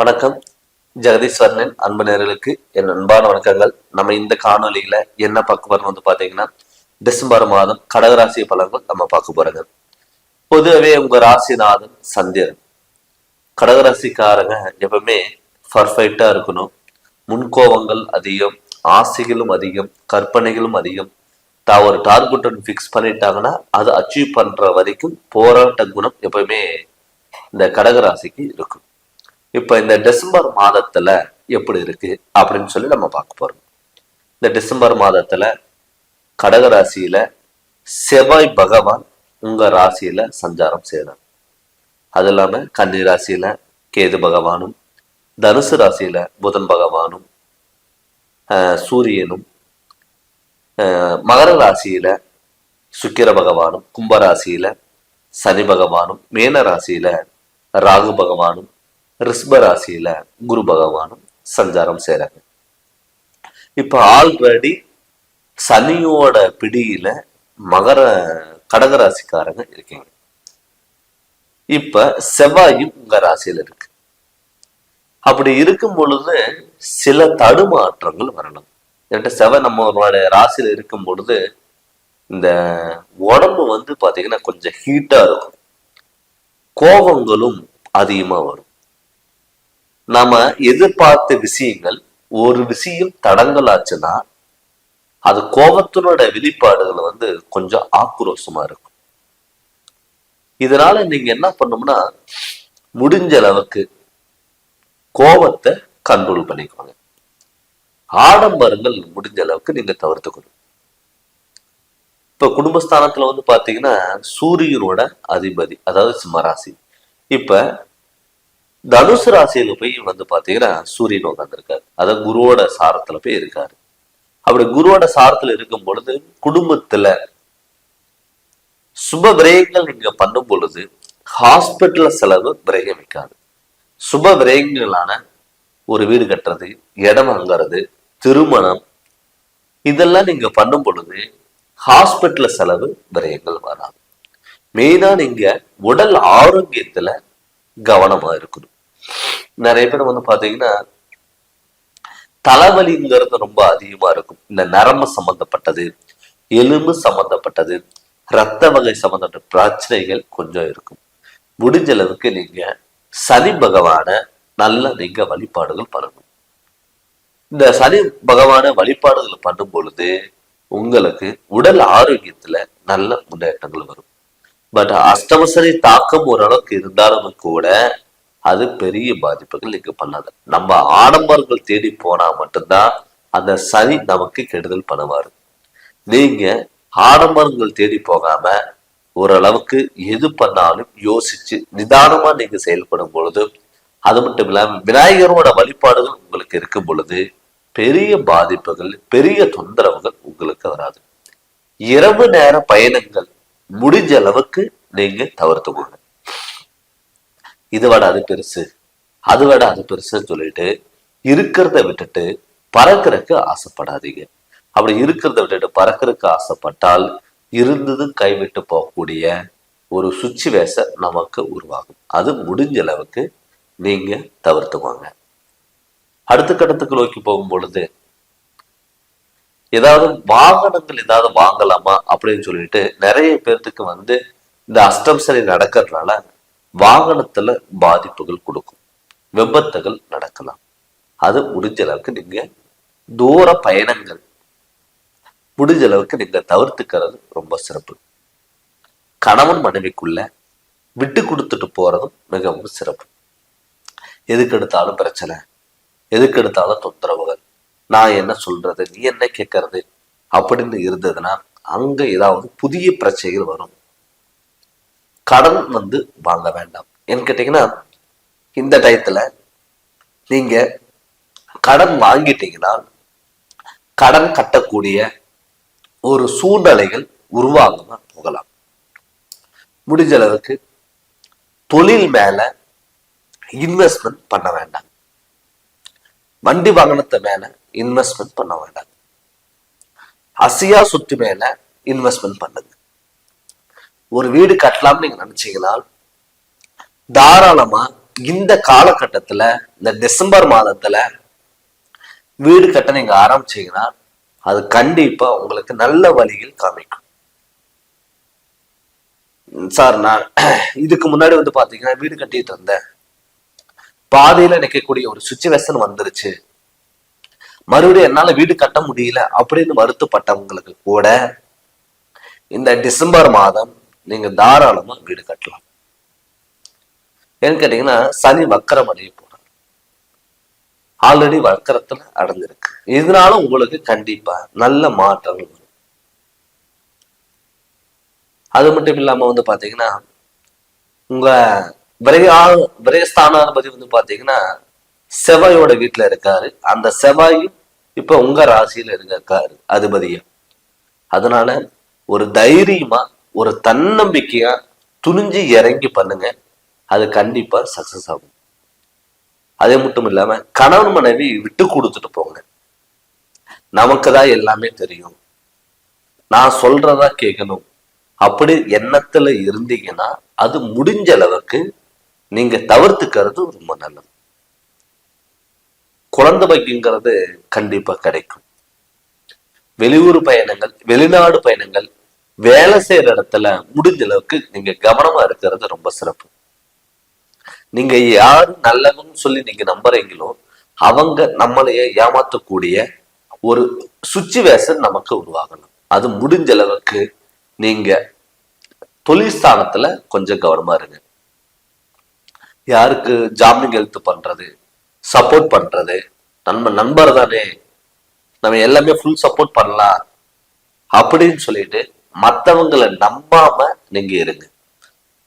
வணக்கம். ஜெகதீஸ்வரனின் அன்பு நேர்களுக்கு என் அன்பான வணக்கங்கள். நம்ம இந்த காணொலியில என்ன பார்க்க போறோம் வந்து பாத்தீங்கன்னா டிசம்பர் மாதம் கடகராசி பலன்கள் நம்ம பார்க்க போறோங்க. பொதுவாகவே உங்க ராசிநாதன் சந்திரன். கடகராசிக்காரங்க எப்பவுமே பர்ஃபெக்டா இருக்கணும். முன்கோபங்கள் அதிகம் ஆசைகளும் அதிகம் கற்பனைகளும் அதிகம். தான் ஒரு டார்கெட் ஒன்று ஃபிக்ஸ் பண்ணிட்டாங்கன்னா அதை அச்சீவ் பண்ற வரைக்கும் போராட்ட குணம் எப்பவுமே இந்த கடகராசிக்கு இருக்கும். இப்போ இந்த டிசம்பர் மாதத்துல எப்படி இருக்கு அப்படின்னு சொல்லி நம்ம பார்க்க போறோம். இந்த டிசம்பர் மாதத்துல கடகராசியில செவ்வாய் பகவான் உங்க ராசியில சஞ்சாரம் செய்யறார் அது இல்லாம கன்னி ராசியில கேது பகவானும் தனுசு ராசியில புதன் பகவானும் சூரியனும் மகர ராசியில சுக்கிர பகவானும் கும்பராசியில சனி பகவானும் மேன ராசியில ராகு பகவானும் ரிஷ்ப ராசியில குரு பகவானும் சஞ்சாரம் செய்யறாங்க இப்ப ஆல்ரெடி சனியோட பிடியில மகர கடகராசிக்காரங்க இருக்கீங்க. இப்ப செவ்வாயும் உங்க ராசியில இருக்கு. அப்படி இருக்கும் பொழுது சில தடுமாற்றங்கள் வரணும். என்கிட்ட செவ்வாய் நம்மளுடைய ராசியில இருக்கும் பொழுது இந்த உடம்பு வந்து பாத்தீங்கன்னா கொஞ்சம் ஹீட்டா இருக்கும். கோபங்களும் அதிகமா வரும். நாம எதிர்பார்த்த விஷயங்கள் ஒரு விஷயம் தடங்கலாச்சுன்னா அது கோபத்தினோட வெளிப்பாடுகள் வந்து கொஞ்சம் ஆக்ரோஷமா இருக்கும். இதனால நீங்க என்ன பண்ணும்னா முடிஞ்ச அளவுக்கு கோபத்தை கண்ட்ரோல் பண்ணிக்கோங்க. ஆடம்பரங்கள் முடிஞ்ச அளவுக்கு நீங்க தவிர்த்துக்கணும். இப்ப குடும்பஸ்தானத்துல வந்து பாத்தீங்கன்னா சூரியனோட அதிபதி அதாவது சிம்மராசி. இப்ப தனுசு ராசியில போய் வந்து பாத்தீங்கன்னா சூரியன் உட்காந்துருக்காரு அதாவது குருவோட சாரத்துல போய் இருக்காரு. அப்படி குருவோட சாரத்துல இருக்கும் பொழுது குடும்பத்துல சுப விரயங்கள் நீங்க பண்ணும் பொழுது ஹாஸ்பிட்டல் செலவு விரயமிக்காது சுப விரயங்களான ஒரு வீடு கட்டுறது இடம் வாங்குறது திருமணம் இதெல்லாம் நீங்க பண்ணும் பொழுது ஹாஸ்பிட்டல் செலவு விரயங்கள் வராது. மெயினா நீங்க உடல் ஆரோக்கியத்துல கவனமா இருக்கணும். நிறைய பேர் வந்து பாத்தீங்கன்னா தலைவலிங்கிறது ரொம்ப அதிகமா இருக்கும். இந்த நரம்பு சம்பந்தப்பட்டது எலும்பு சம்பந்தப்பட்டது ரத்த வகை சம்பந்தப்பட்ட பிரச்சனைகள் கொஞ்சம் இருக்கும். முடிஞ்ச அளவுக்கு நீங்க சனி பகவான நல்ல நீங்க வழிபாடுகள் பண்ணணும். இந்த சனி பகவான வழிபாடுகள் பண்ணும் பொழுது உங்களுக்கு உடல் ஆரோக்கியத்துல நல்ல முன்னேற்றங்கள் வரும். பட் அஷ்டமசரி தாக்கம் ஓரளவுக்கு இருந்தாலும் கூட அது பெரிய பாதிப்புகள் நீங்க பண்ணாது. நம்ம ஆடம்பரங்கள் தேடி போனா மட்டும்தான் அந்த சனி நமக்கு கெடுதல் பண்ணுவாரு. நீங்க ஆடம்பரங்கள் தேடி போகாம ஓரளவுக்கு எது பண்ணாலும் யோசிச்சு நிதானமா நீங்க செயல்படும் பொழுது அது மட்டும் இல்லாம விநாயகரோட வழிபாடுகள் உங்களுக்கு இருக்கும் பொழுது பெரிய பாதிப்புகள் பெரிய தொந்தரவுகள் உங்களுக்கு வராது. இரவு நேர பயணங்கள் முடிஞ்ச அளவுக்கு நீங்க தவிர்த்துக்கோங்க இது விட அது பெருசு அது விட அது பெருசுன்னு சொல்லிட்டு இருக்கிறத விட்டுட்டு பறக்கிறதுக்கு ஆசைப்படாதீங்க. அப்படி இருக்கிறத விட்டுட்டு பறக்கிறதுக்கு ஆசைப்பட்டால் இருந்தது கைவிட்டு போகக்கூடிய ஒரு சுச்சுவேஷன் நமக்கு உருவாகும். அது முடிஞ்ச அளவுக்கு நீங்க தவிர்த்துக்கோங்க. அடுத்த கட்டத்துக்கு நோக்கி போகும் பொழுது ஏதாவது வாகனங்கள் ஏதாவது வாங்கலாமா அப்படின்னு சொல்லிட்டு நிறைய பேர்த்துக்கு வந்து இந்த அஷ்டம் சனி நடக்கிறதுனால வாகனத்துல பாதிப்புகள் கொடுக்கும். விபத்துகள் நடக்கலாம். அது முடிஞ்ச அளவுக்கு நீங்க தூர பயணங்கள் முடிஞ்ச அளவுக்கு நீங்க தவிர்த்துக்கிறது ரொம்ப சிறப்பு. கணவன் மனைவிக்குள்ள விட்டு கொடுத்துட்டு போறதும் மிகவும் சிறப்பு. எதுக்கு எடுத்தாலும் பிரச்சனை. எதுக்கு எடுத்தாலும் தொந்தரவுகள். நான் என்ன சொல்றது? நீ என்ன கேட்கறது அப்படின்னு இருந்ததுன்னா அங்க ஏதாவது புதிய பிரச்சனைகள் வரும். கடன் வந்து வாங்க வேண்டாம். ஏன்னு கேட்டீங்கன்னா இந்த டயத்துல நீங்க கடன் வாங்கிட்டீங்கன்னா கடன் கட்டக்கூடிய ஒரு சூழ்நிலைகள் உருவாகாம போகலாம். முடிஞ்ச அளவுக்கு தொழில் மேல இன்வெஸ்ட்மெண்ட் பண்ண வேண்டாம். வண்டி வாகனத்தை மேல இன்வெஸ்ட்மெண்ட் பண்ண வேண்டாம். அசியா சுத்தி மேல இன்வெஸ்ட்மெண்ட் பண்ணுங்க. ஒரு வீடு கட்டலாம்னு நீங்க நினைச்சீங்கன்னா தாராளமா இந்த காலகட்டத்துல இந்த டிசம்பர் மாதத்துல வீடு கட்ட நீங்க ஆரம்பிச்சீங்கன்னா அது கண்டிப்பா உங்களுக்கு நல்ல வழியில் காமிக்கும். சார் நான் இதுக்கு முன்னாடி வந்து பாத்தீங்கன்னா வீடு கட்டிட்டு இருந்தேன் பாதையில நிக்கக்கூடிய ஒரு சுச்சுவேஷன் வந்துருச்சு. மறுபடியும் என்னால வீடு கட்ட முடியல அப்படின்னு வருத்தப்பட்டவங்களுக்கு கூட இந்த டிசம்பர் மாதம் நீங்க தாராளமா வீடு கட்டலாம். ஏன்னு கேட்டீங்கன்னா சனி வக்கரம் அடைய போறார். ஆல்ரெடி வக்கரத்துல அடைஞ்சிருக்கு. இதனால உங்களுக்கு கண்டிப்பா நல்ல மாற்றங்கள் வரும். அது மட்டும் இல்லாம வந்து பாத்தீங்கன்னா உங்க விரையா விரயஸ்தானாதிபதி வந்து பாத்தீங்கன்னா செவ்வாயோட வீட்டுல இருக்காரு. அந்த செவ்வாயும் இப்ப உங்க ராசியில இருக்காரு அதிபதியா. அதனால ஒரு தைரியமா ஒரு தன்னம்பிக்கையா துணிஞ்சு இறங்கி பண்ணுங்க. அது கண்டிப்பா சக்சஸ் ஆகும். அதே மட்டும் இல்லாம கணவன் மனைவி விட்டு கொடுத்துட்டு போங்க. நமக்கு தான் எல்லாமே தெரியும். நான் சொல்றதா கேட்கணும் அப்படி எண்ணத்துல இருந்தீங்கன்னா அது முடிஞ்ச அளவுக்கு நீங்க தவிர்த்துக்கிறது ரொம்ப நல்லது. குழந்தை பைக்குங்கிறது கண்டிப்பா கிடைக்கும். வெளியூர் பயணங்கள் வெளிநாடு பயணங்கள் வேலை செய்யற இடத்துல முடிஞ்ச அளவுக்கு நீங்க கவனமா இருக்கிறது ரொம்ப சிறப்பு. நீங்க யாரு நல்லவன்னு சொல்லி நீங்க நம்புறீங்களோ அவங்க நம்மளைய ஏமாத்தக்கூடிய ஒரு சுச்சுவேஷன் நமக்கு உருவாகணும். அது முடிஞ்ச அளவுக்கு நீங்க தொழில் ஸ்தானத்துல கொஞ்சம் கவனமா இருங்க. யாருக்கு ஜாமீன் எழுத்து பண்றது சப்போர்ட் பண்றது? நம்ம நண்பர் தானே. நம்ம எல்லாமே ஃபுல் சப்போர்ட் பண்ணலாம். அப்படின்னு சொல்லிட்டு மற்றவங்களை நம்பாம நீங்க இருங்க.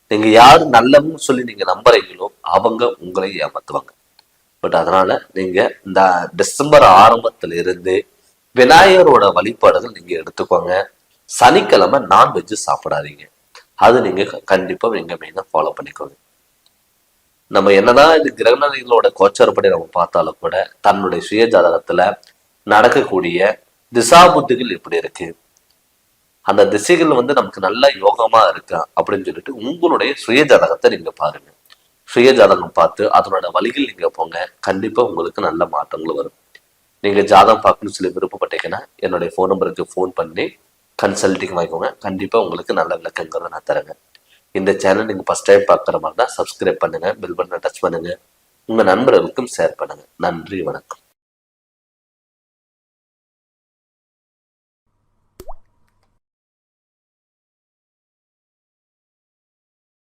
நீங்க யார் நல்லவங்க சொல்லி நீங்க நம்புறீங்களோ அவங்க உங்களை ஏமாத்துவாங்க. பட் அதனால நீங்க இந்த டிசம்பர் ஆரம்பத்துல இருந்து விநாயகரோட வழிபாடுகள் நீங்க எடுத்துக்கோங்க. சனிக்கிழமை நான்வெஜ் சாப்பிடாதீங்க. அது நீங்க கண்டிப்பா நீங்க மெயினா ஃபாலோ பண்ணிக்கோங்க. நம்ம என்னதான் இது கிரகணிகளோட கோச்சாரப்படி நம்ம பார்த்தாலும் கூட தன்னுடைய சுய ஜாதகத்துல நடக்கக்கூடிய திசா புத்திகள் எப்படி இருக்கு. அந்த திசைகள் வந்து நமக்கு நல்ல யோகமா இருக்கா அப்படின்னு சொல்லிட்டு உங்களுடைய சுய ஜாதகத்தை நீங்க பாருங்க. சுய ஜாதகம் பார்த்து அதனோட வழிகள் நீங்க போங்க. கண்டிப்பா உங்களுக்கு நல்ல மாற்றங்கள் வரும். நீங்க ஜாதகம் பார்க்கணும்னு சொல்லி விருப்பப்பட்டீங்கன்னா என்னுடைய ஃபோன் நம்பருக்கு ஃபோன் பண்ணி கன்சல்டிங் வாங்கிக்கோங்க. கண்டிப்பா உங்களுக்கு நல்ல விளக்கங்கிறத நான் தரேங்க. இந்த சேனல் நீங்கள் ஃபர்ஸ்ட் டைம் பார்க்குற மாதிரி தான் சப்ஸ்கிரைப் பண்ணுங்க பில் பட்டனை டச் பண்ணுங்கள் உங்கள் நண்பர்களுக்கும் ஷேர் பண்ணுங்கள் நன்றி வணக்கம்.